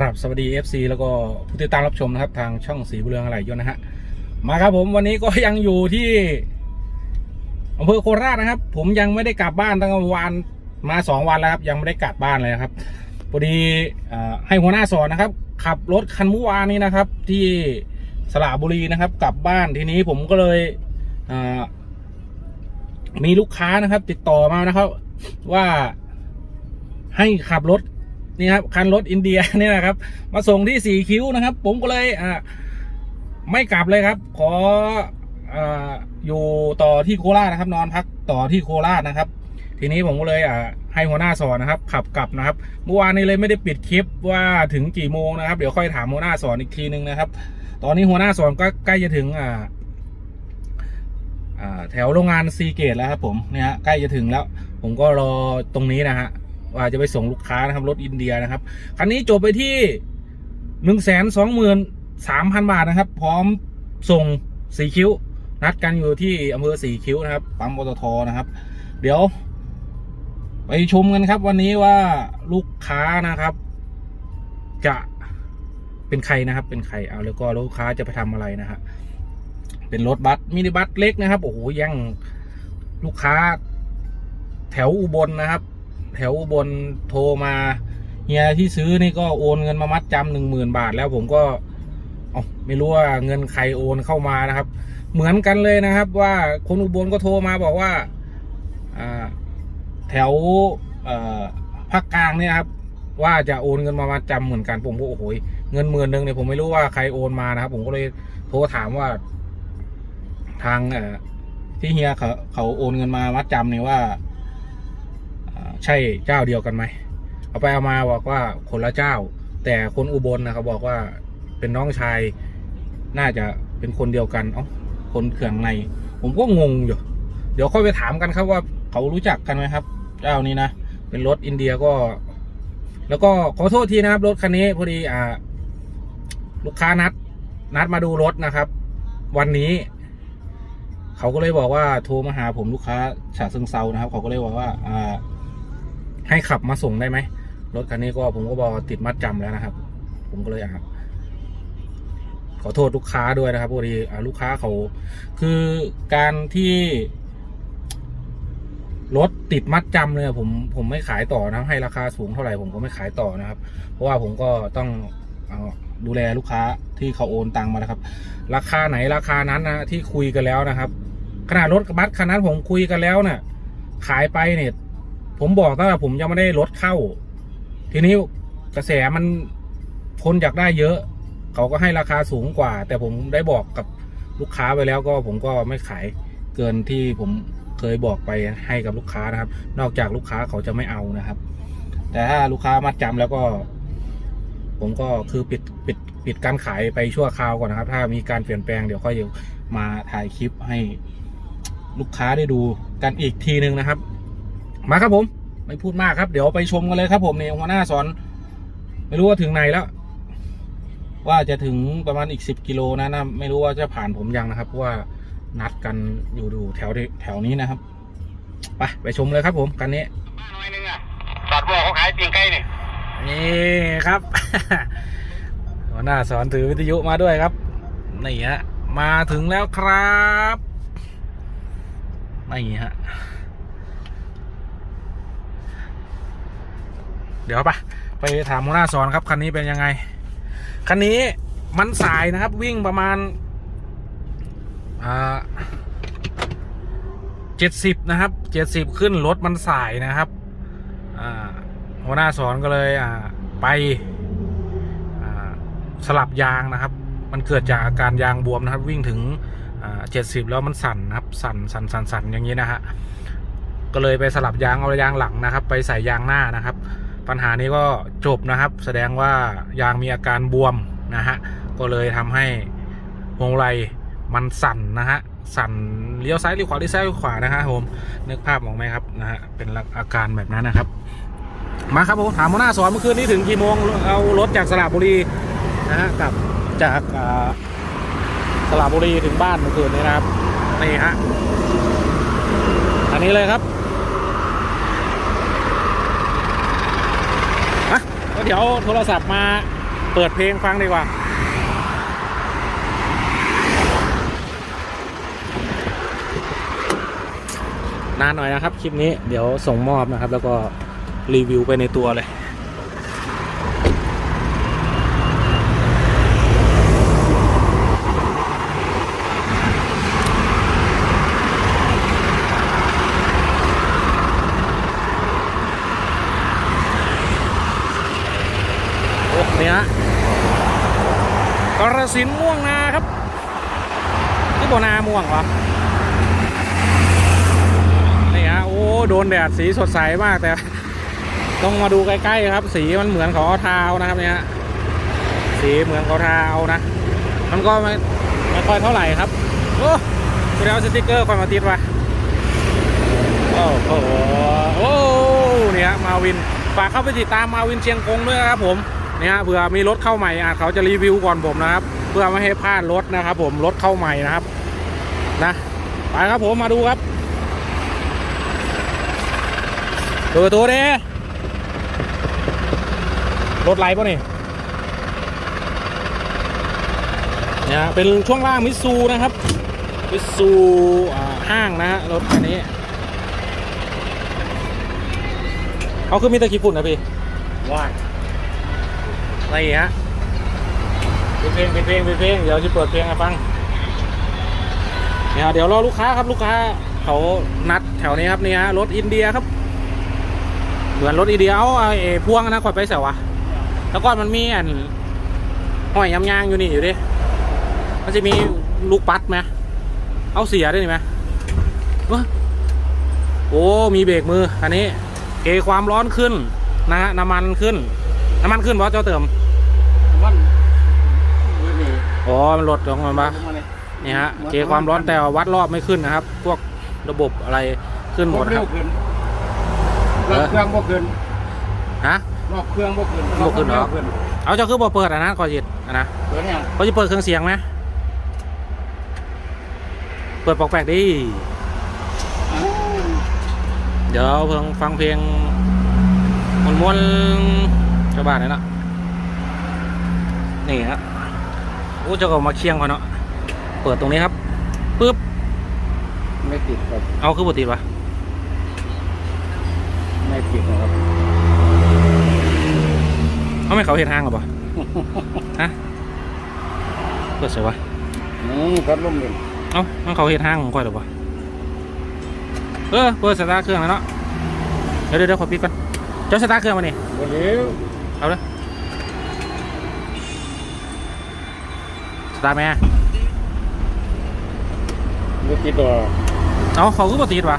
ครับสวัสดี FC แล้วก็ผู้ติดตามรับชมนะครับ ทางช่องสีบุเรืองอะไรยนนะฮะมาครับผมวันนี้ก็ยังอยู่ที่อำเภอโคราชนะครับ ผมยังไม่ได้กลับบ้านตั้งแต่วันมาสองวันแล้วครับ ยังไม่ได้กลับบ้านเลยครับพอดีให้หัวหน้าสอนนะครับ ขับรถคันเมื่อวานนี้นะครับ ที่สระบุรีนะครับ กลับบ้านทีนี้ผมก็เลยมีลูกค้านะครับ ติดต่อมานะครับ ว่าให้ขับรถ นี่ครับคันรถอินเดียนี่นะครับ มาส่งที่สี่คิ้วนะครับ ผมก็เลยอ่าไม่กลับเลยครับ ขออ่าอยู่ต่อที่โคราชนะครับ นอนพักต่อที่โคราชนะครับ ทีนี้ผมก็เลยอ่าให้หัวหน้าสอนนะครับ ขับกลับนะครับเมื่อวานนี้เลยไม่ได้ปิดคลิปว่าถึงกี่โมงนะครับ เดี๋ยวค่อยถามหัวหน้าสอนอีกทีนึงนะครับ ตอนนี้หัวหน้าสอนก็ใกล้จะถึงอ่าอ่าแถวโรงงานซีเกตแล้วครับผมเนี่ยฮะใกล้จะถึงแล้ว ผมก็รอตรงนี้นะฮะ ว่าจะไปส่งลูกค้านะครับรถอินเดียนะครับคันนี้จบไปที่หนึ่งแสนสองหมื่นสามพันบาทนะครับ พร้อมส่งสี่คิ้ว นัดกันอยู่ที่อำเภอสี่คิ้วนะครับปั๊มปตทนะครับ เดี๋ยว ไปชมกันครับ วันนี้ว่าลูกค้านะครับ จะเป็นใครนะครับเป็นใครเอาแล้วก็ลูกค้าจะไปทำอะไรนะฮะเป็นรถบัสมินิบัสเล็กนะครับโอ้โหย่งลูกค้าแถวอุบลนะครับ แถวอุบลโทรมาเฮียที่ซื้อนี่ก็โอนเงินมามัดจำหนึ่งหมื่นบาท แล้วผมก็เอ๋อไม่รู้ว่าเงินใครโอนเข้ามานะครับ เหมือนกันเลยนะครับ ว่าคนอุบลก็โทรมาบอกว่าแถวภาคกลางเนี่ยครับ ว่าจะโอนเงินมามัดจำเหมือนกันผมก็โอ้โหเงินหมื่นหนึ่งเนี่ยผมไม่รู้ว่าใครโอนมานะครับ ผมก็เลยโทรถามว่า ทางที่เฮียเขาเขาโอนเงินมามัดจำเนี่ยว่า ใช่เจ้าเดียวกันไหมเอาไปเอามาบอกว่าคนละเจ้า แต่คนอุบลนะครับบอกว่าเป็นน้องชายน่าจะเป็นคนเดียวกันเอ๋อคนเขื่องใน ผมก็งงอยู่ เดี๋ยวค่อยไปถามกันครับว่าเขารู้จักกันไหมครับ เจ้านี้นะเป็นรถอินเดียก็ แล้วก็ขอโทษทีนะครับ รถคันนี้พอดีอ่า ลูกค้านัด นัดมาดูรถนะครับ วันนี้ เขาก็เลยบอกว่าโทรมาหาผมลูกค้าฉะเชิงเซานะครับ เขาก็เลยบอกว่า อ่า ให้ขับมาส่งได้ไหมรถคันนี้ก็ผมก็บอกติดมัดจำแล้วนะครับ ผมก็เลยอะขอโทษลูกค้าด้วยนะครับพอดีลูกค้าเขา คือการที่รถติดมัดจำเลยผมผมไม่ขายต่อนะให้ราคาสูงเท่าไหร่ผมก็ไม่ขายต่อนะครับ เพราะว่าผมก็ต้องเอาดูแลลูกค้าที่เขาโอนตังมานะครับ ราคาไหนราคานั้นนะที่คุยกันแล้วนะครับ ขนาดรถบัสคันนั้นผมคุยกันแล้วเนี่ยขายไปเนี่ย ผมบอกตั้งแต่ผมยังไม่ได้รถเข้า ทีนี้กระแสมันคนอยากได้เยอะ เขาก็ให้ราคาสูงกว่า แต่ผมได้บอกกับลูกค้าไปแล้วก็ผมก็ไม่ขายเกินที่ผมเคยบอกไปให้กับลูกค้านะครับ นอกจากลูกค้าเขาจะไม่เอานะครับ แต่ถ้าลูกค้ามัดจำแล้วก็ ผมก็คือปิดปิดปิดการขายไปชั่วคราวก่อนนะครับ ถ้ามีการเปลี่ยนแปลงเดี๋ยวค่อยมาถ่ายคลิปให้ลูกค้าได้ดูกันอีกทีนึงนะครับ มาครับผม ไม่พูดมากครับ เดี๋ยวไปชมกันเลยครับผมนี่หัวหน้าสอน ไม่รู้ว่าถึงไหนแล้ว ว่าจะถึงประมาณอีกสิบกิโลนะนะไม่รู้ว่าจะผ่านผมยังนะครับเพราะว่านัดกันอยู่ดูแถวที่แถวนี้นะครับไปไปชมเลยครับผมกันนี้หน่อยนึงอะสอดบอกเขาขายปีงไก่เนี่ยนี่ครับ หัวหน้าสอนถือวิทยุมาด้วยครับนี่ฮะมาถึงแล้วครับนี่ฮะ เดี๋ยวไปไปถามหัวหน้าสอนครับคันนี้เป็นยังไง คันนี้มันสายนะครับวิ่งประมาณเจ็ดสิบนะครับเจ็ดสิบขึ้นรถมันสายนะครับหัวหน้าสอนก็เลยไปสลับยางนะครับ มันเกิดจากอาการยางบวมนะครับ วิ่งถึงเจ็ดสิบแล้วมันสั่นนะครับ สั่นสั่นสั่นสั่นอย่างนี้นะฮะก็เลยไปสลับยางเอายางหลังนะครับ ไปใส่ยางหน้านะครับ ปัญหานี้ก็จบนะครับ แสดงว่ายางมีอาการบวมนะฮะก็เลยทำให้พวงมาลัยมันสั่นนะฮะสั่นเลี้ยวซ้ายเลี้ยวขวาเลี้ยวซ้ายเลี้ยวขวานะฮะผมนึกภาพออกไหมครับนะฮะเป็นอาการแบบนั้นนะครับ มาครับผมถามหัวหน้าสอนเมื่อคืนนี้ถึงกี่โมงเอารถจากสระบุรีนะฮะกับจากอ่าสระบุรีถึงบ้านเมื่อคืนนี้นะครับนี่ฮะอันนี้เลยครับอะก็ เดี๋ยวโทรศัพท์มาเปิดเพลงฟังดีกว่านานหน่อยนะครับ คลิปนี้เดี๋ยวส่งมอบนะครับ แล้วก็รีวิวไปในตัวเลย โอ้นี่ฮะกระ สินม่วงนาครับนี่บ่นาม่วงเหรอนี่ฮะโอ้โดนแดดสีสดใสมากแต่ ต้องมาดูใกล้ๆครับ สีมันเหมือนขอทาวนะครับเนี่ยสีเหมือนขอทาวนะ มันก็ไม่ไม่ค่อยเท่าไหร่ครับโอ้กูได้เอาสติกเกอร์คอยมาติดวะโอ้โหโอ้เนี่ยฮะมาวินฝากเข้าไปติดตามมาวินเชียงกงด้วยนะครับผมเนี่ยฮะเผื่อมีรถเข้าใหม่อาจเขาจะรีวิวก่อนผมนะครับ เพื่อไม่ให้พลาดรถนะครับ ผมรถเข้าใหม่นะครับนะไปครับผมมาดูครับเปิดประตูดิรถไหลป่ะนี่เนี่ยเป็นช่วงล่างมิซูนะครับมิซูห้างนะฮะรถคันนี้เขาคือมีตะกี้ฝุ่นนะพี่ว้าอะไรอย่างเงี้ยเป็นเพลงเป็นเพลงเป็นเพลงเดี๋ยวจะเปิดเพลงให้ฟังเนี่ยเดี๋ยวรอลูกค้าครับลูกค้าเขานัดแถวนี้ครับนี่ยรถอินเดียครับ เหมือนรถอีเดียเอาไอ้พวงนะขอยไปเสียวะแล้วก็มันมีอันห้อยยำยางอยู่นี่อยู่ดิมันจะมีลูกปัดไหมเอาเสียได้ไหมโอ้มีเบรกมืออันนี้เกความร้อนขึ้นนะฮะน้ำมันขึ้น น้ำมันขึ้นเพราะเจ้าเติม อ๋อ มันลดลงมาปะลงมาเลยนี่ฮะ เกความร้อนแต่ว่าวัดรอบไม่ขึ้นนะครับ พวกระบบอะไรขึ้นหมดคเร็รัวบขึ้นรอบเครื่องบ่ขึ้นฮะรอบเครื่องบ่ขึ้นบ่ขึ้นเหรอขึ้นเอาเจ้าคือบ่เปิดอะนะก่อนจิตอะนะเปิดยังเขาจะเปิดเครื่องเสียงไหมเปิดปอกแปลกดิเดี๋ยวเพิ่งฟังเพลงมวนมวนๆชาวบ้านนี่เนาะนี่ครับ โอ้เจ้าก็มาเคียงเขาเนาะเปิดตรงนี้ครับปึ๊บไม่ติดครับ เอาคือปกติปะไม่ติดนะครับเขาไม่เขาเห็นห้างหรอปะฮะเปิดเสียวะอืมพัดลมเลยเอ้ามันเขาเห็นห้างของก้อยหรอปะเออเปิดสตาร์ทเครื่องแล้วเนาะเดี๋ยวเดี๋ยวเดี๋ยวขอปิดก่อนเจ้าสตาร์ทเครื่องมานี่วันนี้เอาเลย ตาร์ทไหมไม่ติดตัวเอาเขาคือปกติวะ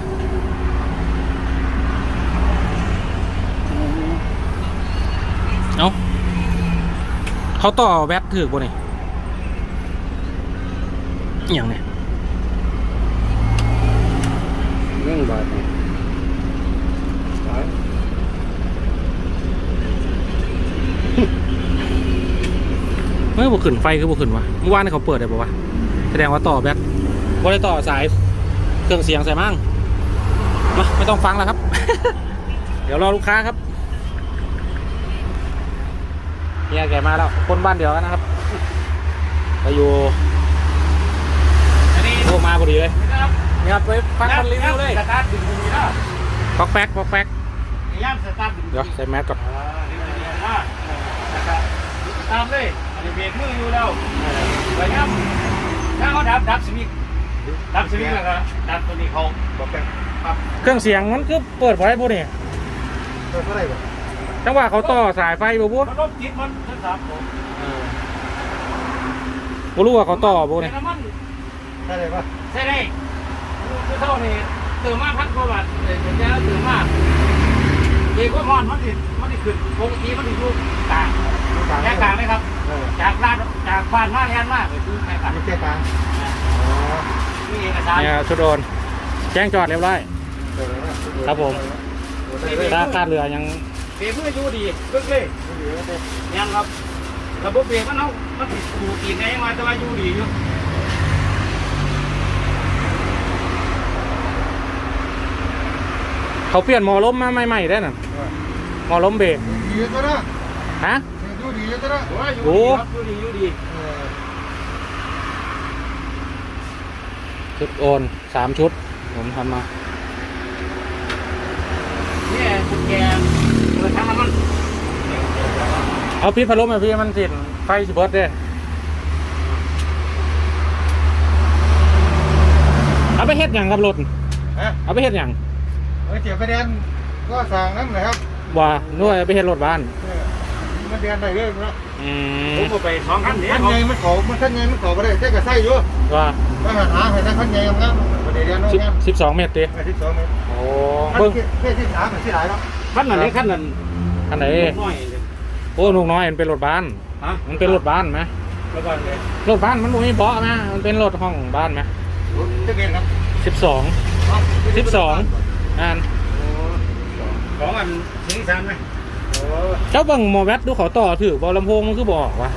เอาเขาต่อแบตถือกบ่นี่อหย่างเนี่ยเรื่องบาทนี่ไป เมื่อบุขึ้นไฟคือบุขึ้นวะเมื่อวานนเขาเปิดได้ปะวะแสดงว่าต่อแบตบ่ได้ต่อสายเครื่องเสียงใส่มั่งมาไม่ต้องฟังแล้วครับ เดี๋ยวรอลูกค้าครับเนี่ยแกมาแล้วคนบ้านเดียวกันนะครับไปอยู่โทรมาพอดีเลยครับนี่ครับไปฟังคนรีวิวเลยสตาร์ทดึงตรงนี้นะป๊อกแป๊กป๊อกแป๊กย่ามสตาร์ทดึงเดี๋ยวใส่แมสก่อนอ่าเดี๋ยวเดี๋ยวว่านะครับตามเลยอันนี้ เบรกมืออยู่แล้วไปย่ามถ้าเขาดับดับสวิตช์ดับสวิตช์แล้วก็ดับตัวนี้เขาบอกแบบปั๊บเครื่องเสียงมันคือเปิดไว้พวกนี้เปิดเท่าไหร่บ่จังหวะเขาต่อสายไฟบ่พวกมันรถจิตมันทั้งสามผมบ่รู้ว่าเขาต่อพวกนี้น้ำมันใช่เลยปะใช่ได้คือเท่านี้ตื่นมาพันกว่าบาทเลยเป็นยาตื่นมาเด็กก็มอนมันติดมันติดขึ้นปกติมันติดอยู่กลาง แค่กลางเลยครับ เออจากลาดจากฟานมาแทนมากเลยคือแค่กลางมีแค่กลางนี่เอกสารเนี่ยชุดโดน แจ้งจอดเรียบร้อยเดี๋ยวนะครับผมถ้าคาดเรือยังเบรกมืออยู่ดีปึ๊กเลยยังครับระบบเบรกมันเอามันติดอยู่ตีนไงมาแต่ว่าอยู่ดีอยู่เขาเปลี่ยนหมอล้มมาใหม่ๆได้น่ะหมอล้มเบรกดีก็นะฮะ ดูดีดีอยู่ตัวละโอ้ยอยู่โอ้ดีครับอยู่ดีอยู่ดีเออชุดโอนสามชุด ผมทำมาเนี่ยคุณแกเปิดทางมันเอาพี่พัดลมมาพี่มันติดไฟสิเบิร์ดเด้เอาไปเฮ็ดหยังครับรถฮะเอาไปเฮ็ดหยังเออเจียวกระเด็นก็สั่งน้ำหน่อยครับว่านู่นเอาไปเฮ็ดรถบ้านเออ มันเดียนได้เรื่องแล้วอืมผมก็ไปสองคันนี้ขั้นเขาใหญ่มันเขามันขั้นใหญ่มันเขาไปได้ใช้กับไส้อยู่ว่ามาหาหาให้ได้ขั้นใหญ่งามๆประเดี๋ยวเรียนน้องสิบงามสิบสองเมตรตีมาที่สองเมตรโอ้ขั้นเบิ้งเที่ที่สามเป็นที่หลายแล้วคันนั้นนี่คันนั้นอันไหนน้อยโอ้ลูกน้อยมันเป็นรถบ้านฮะมันเป็นรถบ้านไหมแล้วก็เลยรถบ้านมันบ่มีเบาะไหมมันเป็นรถห้องบ้านไหมจะเกินครับสิบสองสิบสองอ่านของอันสีสันไหมโอ้ เจ้าเบังหมอแวดดูเขาต่อถือบอลำโพงมันคือบอกวะ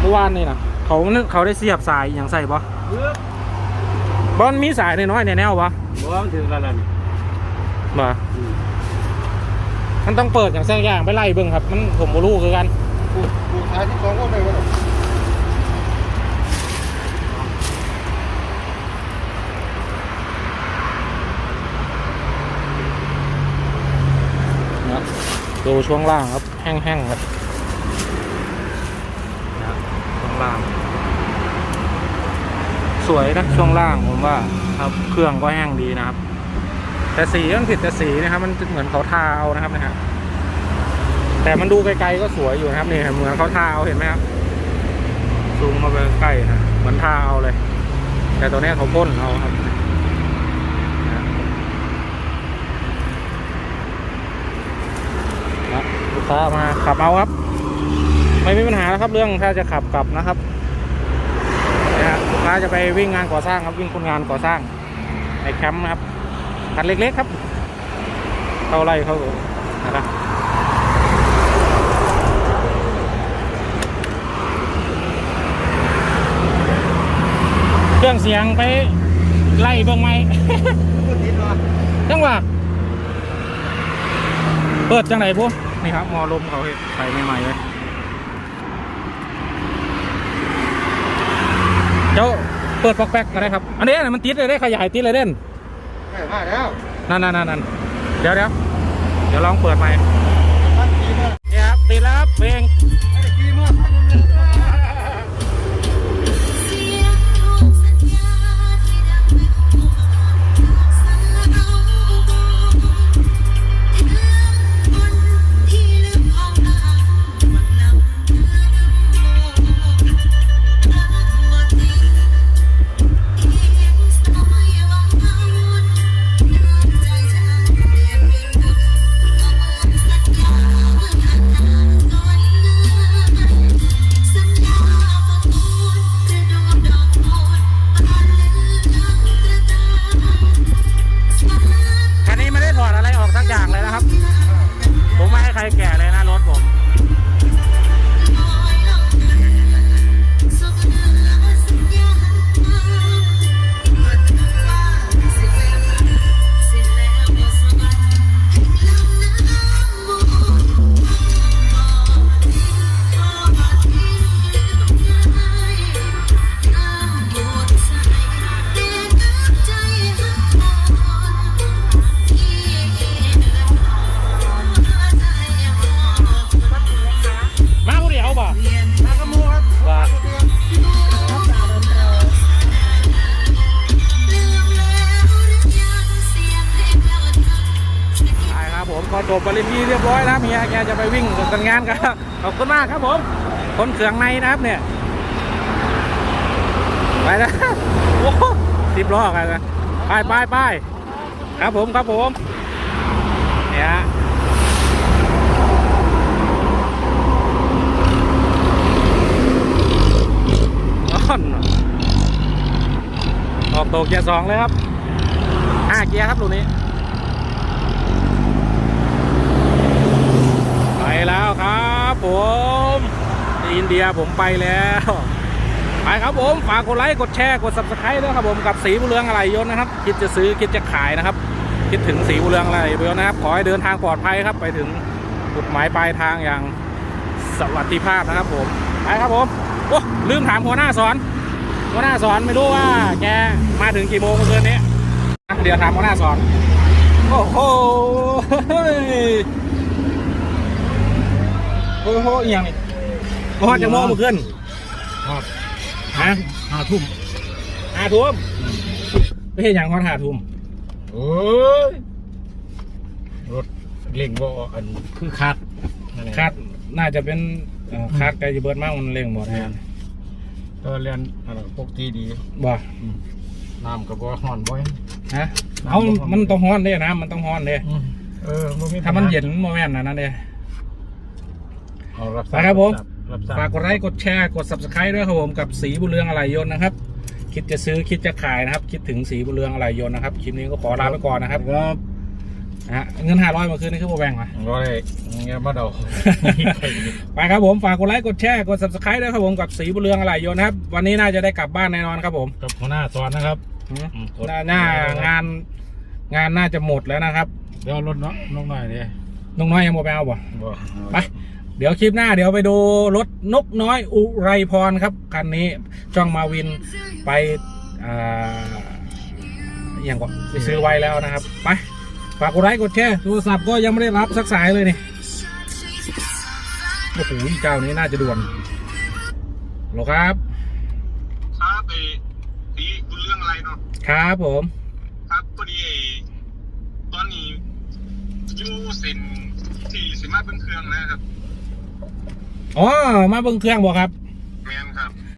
เมื่อวานนี่นะเขาเขาได้เสียบสายอย่างใส่ปะเพื่อบอลมีสายน้อยๆในแนวปะบอกว่ามันถึงแล้วล่ะนี่บ่มันต้องเปิดอย่างแซงอย่างไปไล่เบิ่งครับ มันผมบ่รู้คือกันปูปูท้ายที่สองก็ได้ก็ได้ นะ ดูช่วงล่างครับ แห้งๆครับนะช่วงล่าง สวยนะช่วงล่างผมว่าครับเครื่องก็แห้งดีนะครับ แต่สีมันผิดแต่สีนะครับ มันเหมือนเขาทาเอานะครับนะฮะแต่มันดูไกลๆก็สวยอยู่นะครับนี่เหมือนเขาทาเอาเห็นไหมครับซูมเข้าไปใกล้นะเหมือนทาเอาเลย แต่ตัวนี้เขาพ่นเอาครับนะ มาขับเอาครับ ไม่มีปัญหาแล้วครับเรื่องถ้าจะขับกลับนะครับนะฮะลูกค้าจะไปวิ่งงานก่อสร้างครับวิ่งคนงานก่อสร้าง ในแคมป์นะครับคันเล็กๆครับ เข้าไล่เข้านะครับเครื่องเสียงไปไล่เบิ่งไหมพูดนิดหน่อยจังหวะเปิดจังไหนพวก นี่ครับหมอลมเขาเฮ็ดใส่ใหม่ๆเลยเจ้าเปิดปอกแป๊กก็ได้ครับ อันนี้น่ะมันติดเลยได้ขยายติดเลยเด่นได้มาแล้วนั่นนั่นนั่นนั่นเดี๋ยวเดี๋ยวเดี๋ยวลองเปิดใหม่ขั้นกี่มาเนี่ยครับติดแล้วครับเพลง ผมพอจบปริญญาเรียบร้อยแล้วเมียแกจะไปวิ่งกันงานกันขอบคุณมากครับผมคนเขืองในนะครับเนี่ยไปนะโอ้โหสิบล้อกันนะไปไปไปครับผมครับผมเนี่ยฮะออกตัวเกียร์สองเลยครับห้าเกียร์ครับลูกนี้ ไปแล้วครับผมที่ อินเดียผมไปแล้วไปครับผมฝากกดไลค์กดแชร์กด subscribe ด้วยครับผมกับสีบุเรืองอะไรยนนะครับ คิดจะซื้อคิดจะขายนะครับ คิดถึงสีบุเรืองอะไรยนนะครับ ขอให้เดินทางปลอดภัยครับ ไปถึงจุดหมายปลายทางอย่างสวัสดิภาพนะครับผมไปครับผมโอ้ลืมถามหัวหน้าสอน หัวหน้าสอนไม่รู้ว่าแกมาถึงกี่โมงเมื่อคืนนี้เดี๋ยวถามหัวหน้าสอนโอ้โหเฮ้ยโอ้โหอย่างนี้ มาฮอดจะโมงเมื่อคืนครับฮะห้าทุ่มห้าทุ่มไม่ใช่อย่างฮอดห้าทุ่มโอ้ยรถเล่งบ่อันคือคัดนั่นแหละคาดน่าจะเป็นเอ่อคาดไกลจะเบิดมากมันเร่งหมดแทนตัวเรียนอะไรปกติดีบ่น้ำกับบ่ห่อนบ่อยฮะเอามันต้องฮ้อนเด้นะมันต้องฮ้อนเด้เออบ่มีถ้ามันเย็นโมแม่นนะนั่นเด้เอารับไปครับผม รับทราบฝากกดไลค์กดแชร์กด subscribe ด้วยครับผมกับสีบุญเรืองอะไรยนต์นะครับ คิดจะซื้อคิดจะขายนะครับ คิดถึงสีบุญเรืองอะไรยนต์นะครับคลิปนี้ก็ขอลาไปก่อนนะครับครับนะฮะเงินห้าร้อยเมื่อคืนนี้คือโมแบ่งมาบ่ได้เงี้ยบ่เดาไปครับผมฝากกดไลค์กดแชร์กด subscribe ด้วยครับผมกับสีบุญเรืองอะไรยนต์นะครับ วันนี้น่าจะได้กลับบ้านแน่นอนครับผมกับหัวหน้าสอนนะครับอืมอืมหน้าหน้างานงานน่าจะหมดแล้วนะครับเดี๋ยวเอารถเนาะน้องหน่อยดิน้องน้อยยังโมแบ่งเอาบ่บ่ไป เดี๋ยวคลิปหน้าเดี๋ยวไปดูรถนกน้อยอุไรพรครับคันนี้จ้องมาวินไปอ่าอหย่างก็ไปซื้อไว้แล้วนะครับ ไปฝากกดไลค์กดแชร์โทรศัพท์ก็ยังไม่ได้รับสักสายเลยนี่โอ้โหเจ้านี้น่าจะด่วนโหลครับครับไอ้ตีคุณเรื่องอะไรเนาะครับผม ครับพอดีไอ้ตอนนี้อยูเซ็นที่สิมาเบิ้งเครื่องนะครับ อ๋อมาเบิ่งเครื่องบ่ครับ